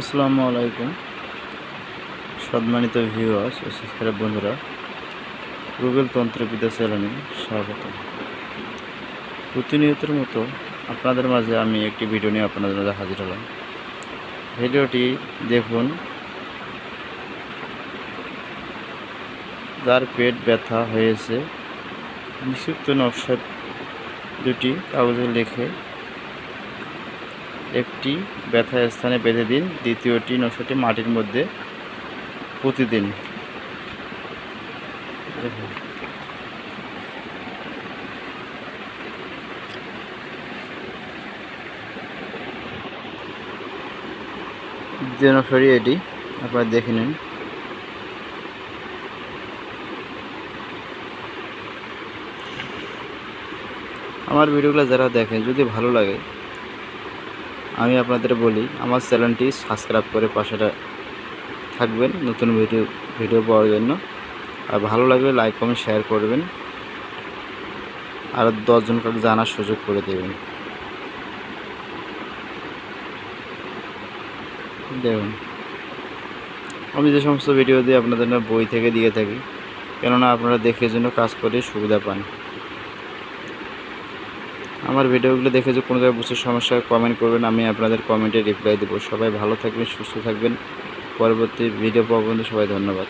আসসালামু আলাইকুম। সম্মানিত ভিউয়ার্স ও সাবস্ক্রাইব বন্ধুরা রুবেল তন্ত্রবিদ্যা চ্যানেলে স্বাগত। প্রতিনিয়তের মতো আপনাদের মাঝে আমি একটি ভিডিও নিয়ে আপনাদের মাঝে হাজির হলাম। ভিডিওটি দেখুন। যার পেট ব্যথা হয়েছে নিষিক্ত নকশা দুটি কাগজে লিখে একটি ব্যথা স্থানে বেঁধে দিন, দ্বিতীয়টি নশোটি মাটির মধ্যে প্রতিদিন। দ্বিতীয় নকশাটি এটি, আপনারা দেখে নিন আমার ভিডিওগুলো যারা দেখেন, যদি ভালো লাগে আমি আপনাদের বলি, আমার চ্যানেলটি সাবস্ক্রাইব করে পাশেটা থাকবেন, নতুন ভিডিও ভিডিও পাওয়ার জন্য। আর ভালো লাগলে লাইক, কমেন্ট, শেয়ার করবেন। আর দশজনকে জানার সুযোগ করে দেবেন। দেখুন। আমি যে সমস্ত ভিডিও দিই আপনাদের বই থেকে দিয়ে থাকি, কেননা আপনারা দেখে জন্য কাজ করে সুবিধা পান। আমার ভিডিওগুলো দেখে যে কোনো জায়গায় বুঝতে সমস্যা কমেন্ট করবেন, আমি আপনাদের কমেন্টে রিপ্লাই দেবো। সবাই ভালো থাকবেন, সুস্থ থাকবেন। পরবর্তী ভিডিও পাওয়া পর্যন্ত সবাই ধন্যবাদ।